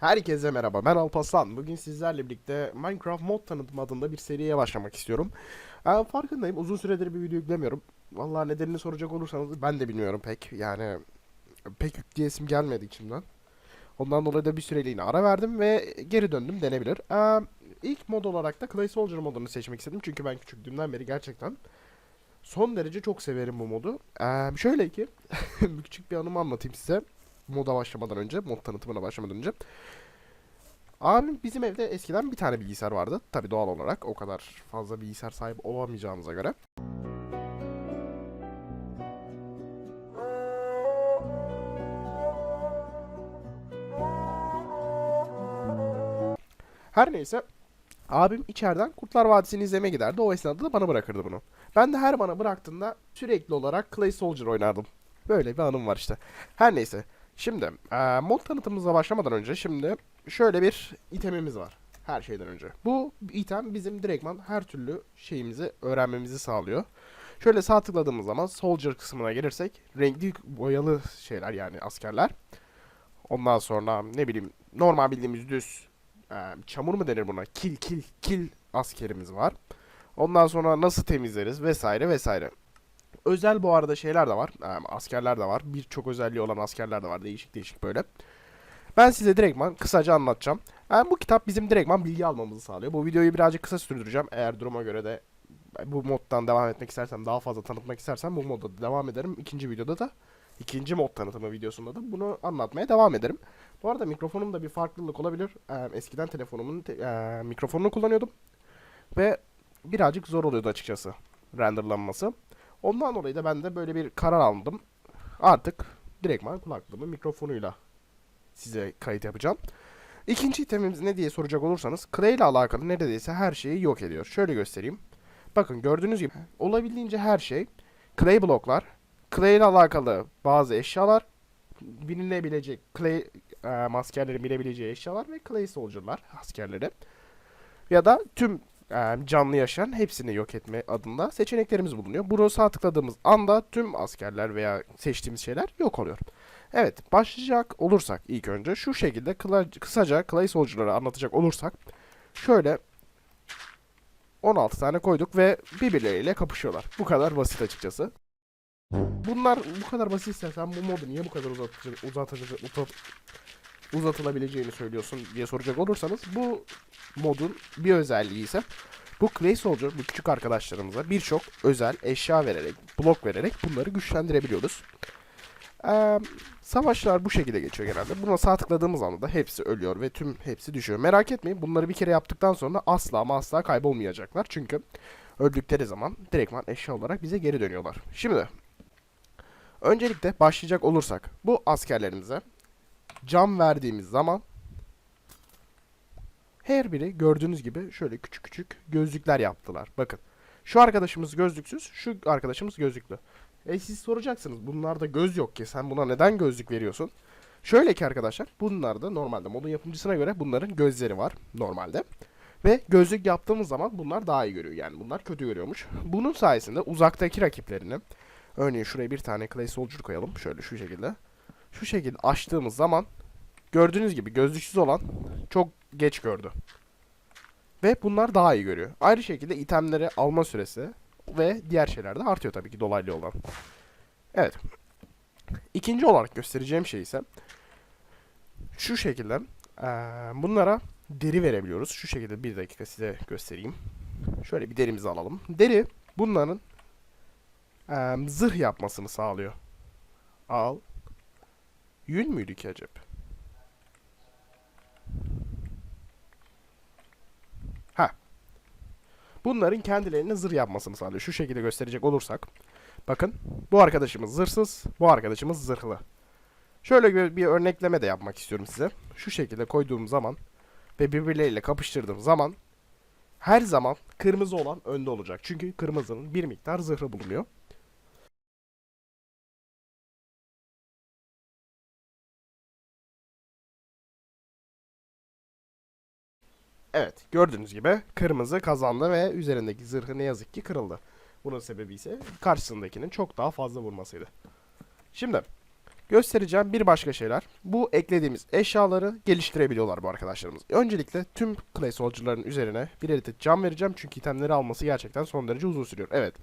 Herkese merhaba ben Alpaslan. Bugün sizlerle birlikte Minecraft mod tanıtım adında bir seriye başlamak istiyorum. Ee, farkındayım uzun süredir bir video yüklemiyorum. Vallahi nedenini soracak olursanız ben de bilmiyorum pek. Yani pek yükleyesim gelmedi içimden. Ondan dolayı da bir süreliğine ara verdim ve geri döndüm denebilir. Ee, ilk mod olarak da Clay Soldier modunu seçmek istedim. Çünkü ben küçüklüğümden beri gerçekten son derece çok severim bu modu. Ee, şöyle ki küçük bir anımı anlatayım size moda başlamadan önce, mod tanıtımına başlamadan önce. Abim bizim evde eskiden bir tane bilgisayar vardı. Tabii doğal olarak o kadar fazla bilgisayar sahibi olamayacağımıza göre. Her neyse abim içeriden Kurtlar Vadisi'ni izlemeye giderdi. O esnada da bana bırakırdı bunu. Ben de her bana bıraktığında sürekli olarak Clay Soldier oynardım. Böyle bir anım var işte. Her neyse. Şimdi eee, mod tanıtımımıza başlamadan önce şimdi şöyle bir itemimiz var. Her şeyden önce. Bu item bizim direktman her türlü şeyimizi öğrenmemizi sağlıyor. Şöyle sağ tıkladığımız zaman soldier kısmına gelirsek renkli boyalı şeyler yani askerler. Ondan sonra ne bileyim normal bildiğimiz düz eee, çamur mu denir buna? Kil kil kil askerimiz var. Ondan sonra nasıl temizleriz vesaire vesaire. Özel bu arada şeyler de var. eee, askerler de var. Birçok özelliği olan askerler de var. Değişik değişik böyle. Ben size direktman kısaca anlatacağım. Yani bu kitap bizim direktman bilgi almamızı sağlıyor. Bu videoyu birazcık kısa sürdüreceğim. Eğer duruma göre de bu moddan devam etmek istersem, daha fazla tanıtmak istersem bu modda da devam ederim. İkinci videoda da, ikinci mod tanıtımı videosunda da bunu anlatmaya devam ederim. Bu arada mikrofonumda bir farklılık olabilir. Ee, eskiden telefonumun te- ee, mikrofonunu kullanıyordum. Ve birazcık zor oluyordu açıkçası renderlanması. Ondan dolayı da ben de böyle bir karar aldım. Artık direktman kulaklığımın mikrofonuyla size kayıt yapacağım. İkinci itemimiz ne diye soracak olursanız Clay ile alakalı neredeyse her şeyi yok ediyor. Şöyle göstereyim. Bakın gördüğünüz gibi olabildiğince her şey Clay bloklar, Clay ile alakalı bazı eşyalar, binilebilecek Clay e, maskerlerin binebileceği eşyalar ve Clay Soldier'lar askerleri. Ya da tüm canlı yaşayan hepsini yok etme adında seçeneklerimiz bulunuyor. Bunu sağ tıkladığımız anda tüm askerler veya seçtiğimiz şeyler yok oluyor. Evet, başlayacak olursak ilk önce şu şekilde kısaca Clay Soldier'ları anlatacak olursak şöyle 16 tane koyduk ve birbirleriyle kapışıyorlar. Bu kadar basit açıkçası. Bunlar bu kadar basitse sen bu modu niye bu kadar uzatıcı, uzatıcı, uzat, uzatılabileceğini söylüyorsun diye soracak olursanız bu modun bir özelliği ise bu Clay Soldier bu küçük arkadaşlarımıza birçok özel eşya vererek, blok vererek bunları güçlendirebiliyoruz. Eee, savaşlar bu şekilde geçiyor genelde. Buna sağ tıkladığımız anda da hepsi ölüyor ve tüm hepsi düşüyor. Merak etmeyin bunları bir kere yaptıktan sonra asla ama asla kaybolmayacaklar. Çünkü öldükleri zaman direktman eşya olarak bize geri dönüyorlar. Şimdi öncelikle başlayacak olursak bu askerlerimize cam verdiğimiz zaman her biri gördüğünüz gibi şöyle küçük küçük gözlükler yaptılar. Bakın şu arkadaşımız gözlüksüz, şu arkadaşımız gözlüklü. E siz soracaksınız bunlarda göz yok ki sen buna neden gözlük veriyorsun? Şöyle ki arkadaşlar bunlarda normalde modun yapımcısına göre bunların gözleri var normalde. Ve gözlük yaptığımız zaman bunlar daha iyi görüyor yani bunlar kötü görüyormuş. Bunun sayesinde uzaktaki rakiplerini örneğin şuraya bir tane Clay Soldier koyalım şöyle şu şekilde. Şu şekilde açtığımız zaman gördüğünüz gibi gözlüksüz olan çok geç gördü. Ve bunlar daha iyi görüyor. Ayrı şekilde itemleri alma süresi ve diğer şeyler de artıyor tabii ki dolaylı olan. Evet. İkinci olarak göstereceğim şey ise şu şekilde eee, bunlara deri verebiliyoruz. Şu şekilde bir dakika size göstereyim. Şöyle bir derimizi alalım. Deri bunların eee, zırh yapmasını sağlıyor. Al. Yün müydü ki acaba? Ha. Bunların kendilerine zırh yapmasını sağlıyor. Şu şekilde gösterecek olursak. Bakın bu arkadaşımız zırhsız, bu arkadaşımız zırhlı. Şöyle bir, örnekleme de yapmak istiyorum size. Şu şekilde koyduğum zaman ve birbirleriyle kapıştırdığım zaman her zaman kırmızı olan önde olacak. Çünkü kırmızının bir miktar zırhı bulunuyor. Evet, gördüğünüz gibi kırmızı kazandı ve üzerindeki zırhı ne yazık ki kırıldı. Bunun sebebi ise karşısındakinin çok daha fazla vurmasıydı. Şimdi göstereceğim bir başka şeyler. Bu eklediğimiz eşyaları geliştirebiliyorlar bu arkadaşlarımız. Öncelikle tüm Clay Soldier'ların üzerine bir adet cam vereceğim. Çünkü itemleri alması gerçekten son derece uzun sürüyor. Evet.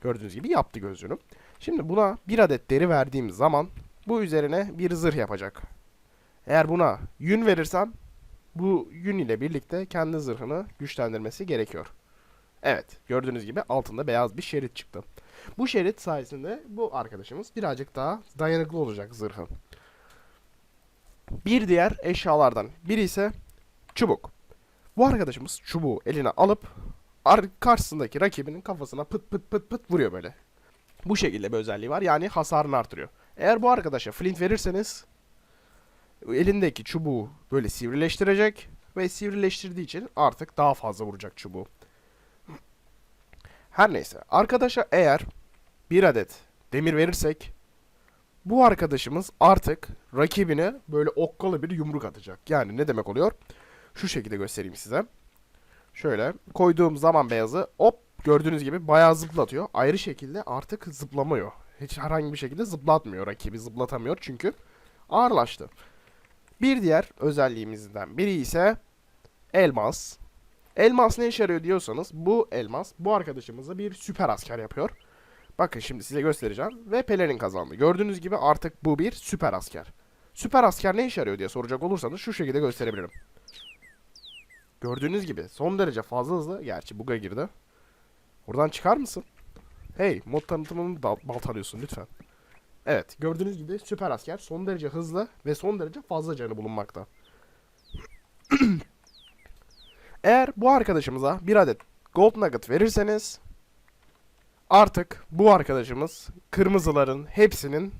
Gördüğünüz gibi yaptı gözünü. Şimdi buna bir adet deri verdiğim zaman bu üzerine bir zırh yapacak. Eğer buna yün verirsem bu yün ile birlikte kendi zırhını güçlendirmesi gerekiyor. Evet, gördüğünüz gibi altında beyaz bir şerit çıktı. Bu şerit sayesinde bu arkadaşımız birazcık daha dayanıklı olacak zırhı. Bir diğer eşyalardan biri ise çubuk. Bu arkadaşımız çubuğu eline alıp ar- karşısındaki rakibinin kafasına pıt pıt pıt pıt vuruyor böyle. Bu şekilde bir özelliği var. Yani hasarını artırıyor. Eğer bu arkadaşa flint verirseniz elindeki çubuğu böyle sivrileştirecek ve sivrileştirdiği için artık daha fazla vuracak çubuğu. Her neyse. Arkadaşa eğer bir adet demir verirsek bu arkadaşımız artık rakibine böyle okkalı bir yumruk atacak. Yani ne demek oluyor? Şu şekilde göstereyim size. Şöyle koyduğum zaman beyazı hop gördüğünüz gibi bayağı zıplatıyor. Ayrı şekilde artık zıplamıyor. Hiç herhangi bir şekilde zıplatmıyor rakibi zıplatamıyor çünkü ağırlaştı. Bir diğer özelliğimizden biri ise elmas. Elmas ne işe yarıyor diyorsanız bu elmas bu arkadaşımızı bir süper asker yapıyor. Bakın şimdi size göstereceğim ve pelerin kazandı. Gördüğünüz gibi artık bu bir süper asker. Süper asker ne işe yarıyor diye soracak olursanız şu şekilde gösterebilirim. Gördüğünüz gibi son derece fazla hızlı. Gerçi buga girdi. Oradan çıkar mısın? Hey mod tanıtımını bal baltalıyorsun lütfen. Evet gördüğünüz gibi süper asker son derece hızlı ve son derece fazla canı bulunmakta. Eğer bu arkadaşımıza bir adet gold nugget verirseniz artık bu arkadaşımız kırmızıların hepsinin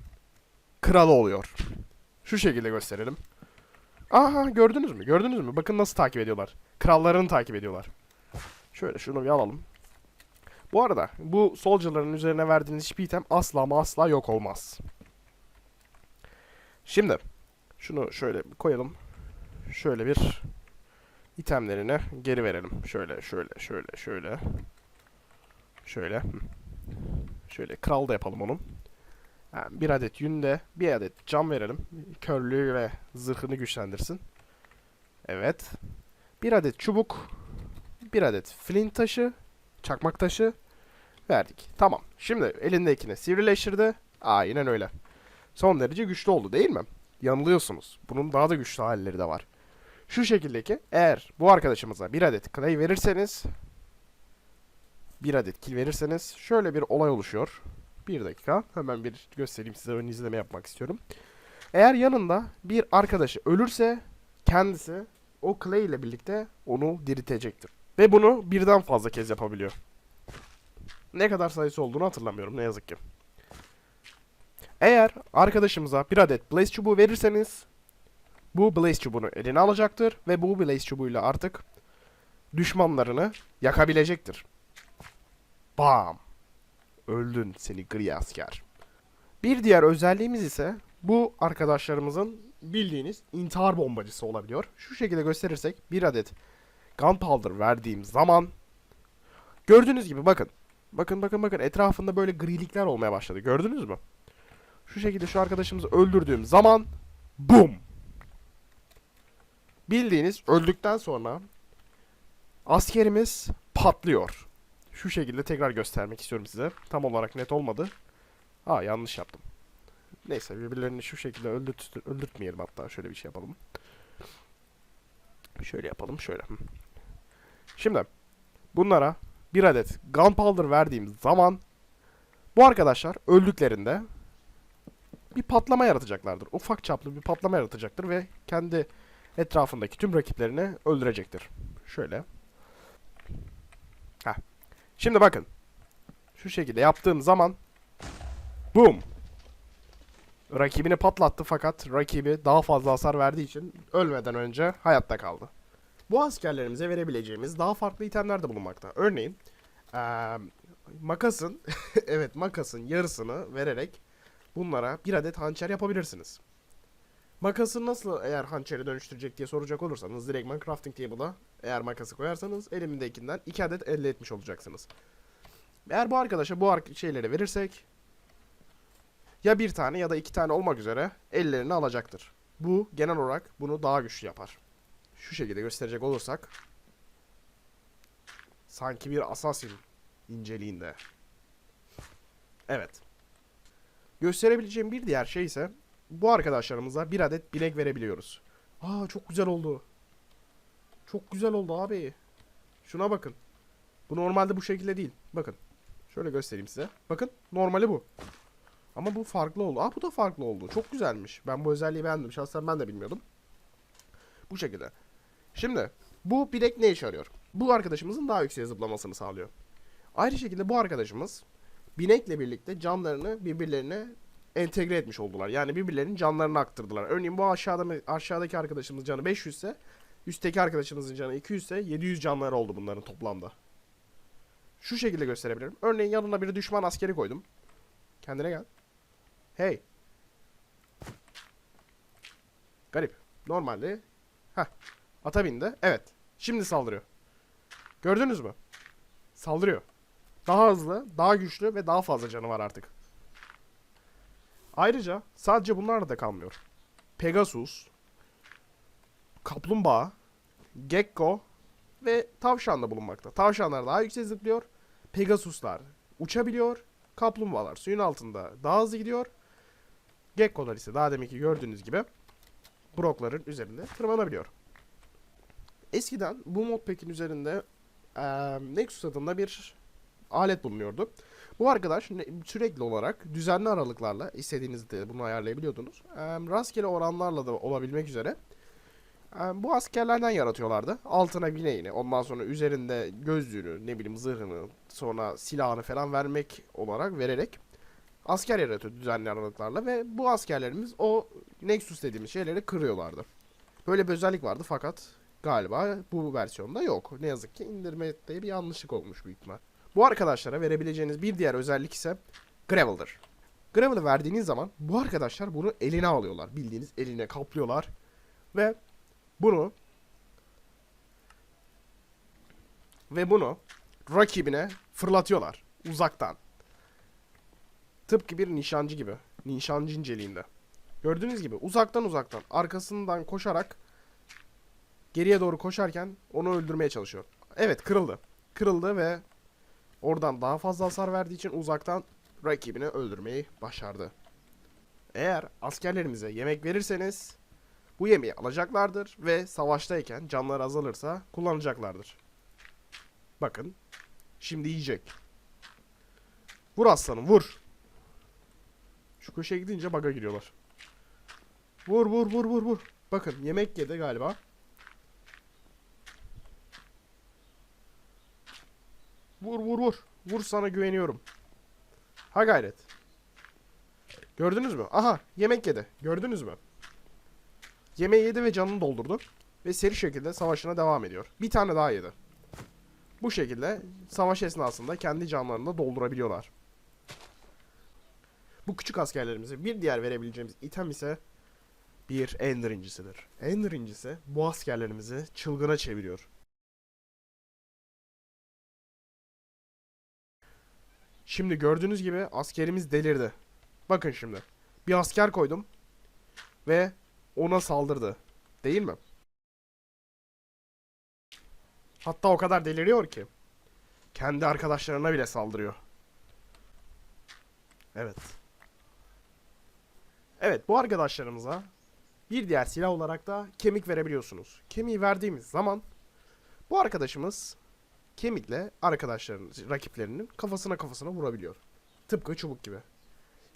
kralı oluyor. Şu şekilde gösterelim. Aha gördünüz mü? Gördünüz mü? Bakın nasıl takip ediyorlar. Krallarını takip ediyorlar. Şöyle şunu bir alalım. Bu arada bu soldier'ların üzerine verdiğiniz hiçbir item asla ama asla yok olmaz. Şimdi şunu şöyle koyalım. Şöyle bir itemlerini geri verelim. Şöyle şöyle şöyle şöyle. Şöyle. Şöyle kral da yapalım onun. Yani bir adet yünde bir adet cam verelim. Körlüğü ve zırhını güçlendirsin. Evet. Bir adet çubuk. Bir adet flint taşı. Çakmak taşı. Verdik. Tamam. Şimdi elindekini sivrileştirdi. Aynen öyle. Son derece güçlü oldu değil mi? Yanılıyorsunuz. Bunun daha da güçlü halleri de var. Şu şekildeki eğer bu arkadaşımıza bir adet clay verirseniz bir adet kill verirseniz şöyle bir olay oluşuyor. Bir dakika. Hemen bir göstereyim size ön izleme yapmak istiyorum. Eğer yanında bir arkadaşı ölürse kendisi o clay ile birlikte onu diriltecektir. Ve bunu birden fazla kez yapabiliyor. Ne kadar sayısı olduğunu hatırlamıyorum ne yazık ki. Eğer arkadaşımıza bir adet blaze çubuğu verirseniz bu blaze çubuğunu eline alacaktır ve bu blaze çubuğuyla artık düşmanlarını yakabilecektir. Bam! Öldün seni gri asker. Bir diğer özelliğimiz ise bu arkadaşlarımızın bildiğiniz intihar bombacısı olabiliyor. Şu şekilde gösterirsek bir adet gunpowder verdiğim zaman gördüğünüz gibi bakın. Bakın bakın bakın etrafında böyle grilikler olmaya başladı. Gördünüz mü? Şu şekilde şu arkadaşımızı öldürdüğüm zaman BOOM! Bildiğiniz öldükten sonra askerimiz patlıyor. Şu şekilde tekrar göstermek istiyorum size. Tam olarak net olmadı. Aa yanlış yaptım. Neyse birbirlerini şu şekilde öldürt öldürtmeyelim hatta. Şöyle bir şey yapalım. Şöyle yapalım şöyle. Şimdi bunlara bir adet gunpowder verdiğim zaman bu arkadaşlar öldüklerinde bir patlama yaratacaklardır. Ufak çaplı bir patlama yaratacaktır ve kendi etrafındaki tüm rakiplerini öldürecektir. Şöyle. Heh. Şimdi bakın. Şu şekilde yaptığım zaman boom. Rakibini patlattı fakat rakibi daha fazla hasar verdiği için ölmeden önce hayatta kaldı. Bu askerlerimize verebileceğimiz daha farklı itemler de bulunmakta. Örneğin eee, makasın evet makasın yarısını vererek bunlara bir adet hançer yapabilirsiniz. Makası nasıl eğer hançeri dönüştürecek diye soracak olursanız direktman crafting table'a eğer makası koyarsanız elimdekinden 2 adet elde etmiş olacaksınız. Eğer bu arkadaşa bu şeyleri verirsek ya bir tane ya da iki tane olmak üzere ellerine alacaktır. Bu genel olarak bunu daha güçlü yapar. Şu şekilde gösterecek olursak sanki bir assassin inceliğinde. Evet. Gösterebileceğim bir diğer şey ise bu arkadaşlarımıza bir adet bilek verebiliyoruz. Aa çok güzel oldu. Çok güzel oldu abi. Şuna bakın. Bu normalde bu şekilde değil. Bakın. Şöyle göstereyim size. Bakın normali bu. Ama bu farklı oldu. Aa bu da farklı oldu. Çok güzelmiş. Ben bu özelliği beğendim. Şahsen ben de bilmiyordum. Bu şekilde. Şimdi bu bilek ne işe yarıyor? Bu arkadaşımızın daha yükseğe zıplamasını sağlıyor. Ayrı şekilde bu arkadaşımız binekle birlikte canlarını birbirlerine entegre etmiş oldular. Yani birbirlerinin canlarını aktırdılar. Örneğin bu aşağıda aşağıdaki arkadaşımız canı 500 ise üstteki arkadaşımızın canı 200 ise 700 canları oldu bunların toplamda. Şu şekilde gösterebilirim. Örneğin yanına bir düşman askeri koydum. Kendine gel. Hey. Garip. Normalde. Heh. Ata bindi. Evet. Şimdi saldırıyor. Gördünüz mü? Saldırıyor. Daha hızlı, daha güçlü ve daha fazla canı var artık. Ayrıca sadece bunlarla da kalmıyor. Pegasus, kaplumbağa, gecko ve tavşan da bulunmakta. Tavşanlar daha yüksek zıplıyor. Pegasuslar uçabiliyor. Kaplumbağalar suyun altında daha hızlı gidiyor. Gekkolar ise daha deminki gördüğünüz gibi brokların üzerinde tırmanabiliyor. Eskiden bu modpack'in üzerinde eee Nexus adında bir alet bulunuyordu. Bu arkadaş sürekli olarak düzenli aralıklarla istediğinizde bunu ayarlayabiliyordunuz. Eee, rastgele oranlarla da olabilmek üzere eee, bu askerlerden yaratıyorlardı. Altına bineğini, ondan sonra üzerinde gözlüğünü, ne bileyim zırhını, sonra silahını falan vermek olarak vererek asker yaratıyor düzenli aralıklarla ve bu askerlerimiz o Nexus dediğimiz şeyleri kırıyorlardı. Böyle bir özellik vardı fakat galiba bu versiyonda yok. Ne yazık ki indirmede bir yanlışlık olmuş büyük ihtimal. Bu arkadaşlara verebileceğiniz bir diğer özellik ise Gravel'dır. Gravel'ı verdiğiniz zaman bu arkadaşlar bunu eline alıyorlar. Bildiğiniz eline kaplıyorlar ve bunu ve bunu rakibine fırlatıyorlar uzaktan. Tıpkı bir nişancı gibi. Nişancı inceliğinde. Gördüğünüz gibi uzaktan uzaktan arkasından koşarak geriye doğru koşarken onu öldürmeye çalışıyor. Evet kırıldı. Kırıldı ve oradan daha fazla hasar verdiği için uzaktan rakibini öldürmeyi başardı. Eğer askerlerimize yemek verirseniz bu yemeği alacaklardır ve savaştayken canları azalırsa kullanacaklardır. Bakın. Şimdi yiyecek. Vur aslanım vur. Şu köşeye gidince baga giriyorlar. Vur vur vur vur vur. Bakın yemek yedi galiba. Vur vur vur. Vur sana güveniyorum. Ha gayret. Gördünüz mü? Aha yemek yedi. Gördünüz mü? Yemeği yedi ve canını doldurdu. Ve seri şekilde savaşına devam ediyor. Bir tane daha yedi. Bu şekilde savaş esnasında kendi canlarını da doldurabiliyorlar. Bu küçük askerlerimize bir diğer verebileceğimiz item ise bir Ender incisidir. Ender incisi bu askerlerimizi çılgına çeviriyor. Şimdi gördüğünüz gibi askerimiz delirdi. Bakın şimdi. Bir asker koydum ve ona saldırdı. Değil mi? Hatta o kadar deliriyor ki kendi arkadaşlarına bile saldırıyor. Evet. Evet bu arkadaşlarımıza bir diğer silah olarak da kemik verebiliyorsunuz. Kemiği verdiğimiz zaman bu arkadaşımız kemikle arkadaşlarının, rakiplerinin kafasına kafasına vurabiliyor. Tıpkı çubuk gibi.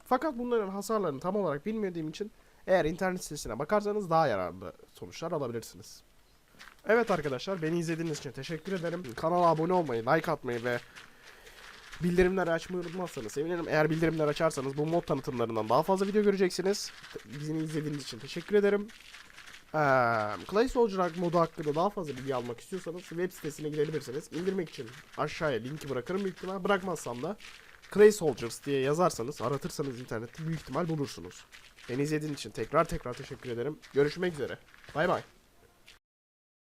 Fakat bunların hasarlarını tam olarak bilmediğim için eğer internet sitesine bakarsanız daha yararlı sonuçlar alabilirsiniz. Evet arkadaşlar beni izlediğiniz için teşekkür ederim. Kanala abone olmayı, like atmayı ve bildirimleri açmayı unutmazsanız sevinirim. Eğer bildirimler açarsanız bu mod tanıtımlarından daha fazla video göreceksiniz. Bizi izlediğiniz için teşekkür ederim. Ee, Clay Soldier modu hakkında daha fazla bilgi almak istiyorsanız web sitesine gidebilirsiniz. İndirmek için aşağıya linki bırakırım büyük ihtimal. Bırakmazsam da Clay Soldiers diye yazarsanız, aratırsanız internette büyük ihtimal bulursunuz. Beni izlediğiniz için tekrar tekrar teşekkür ederim. Görüşmek üzere. Bay bay.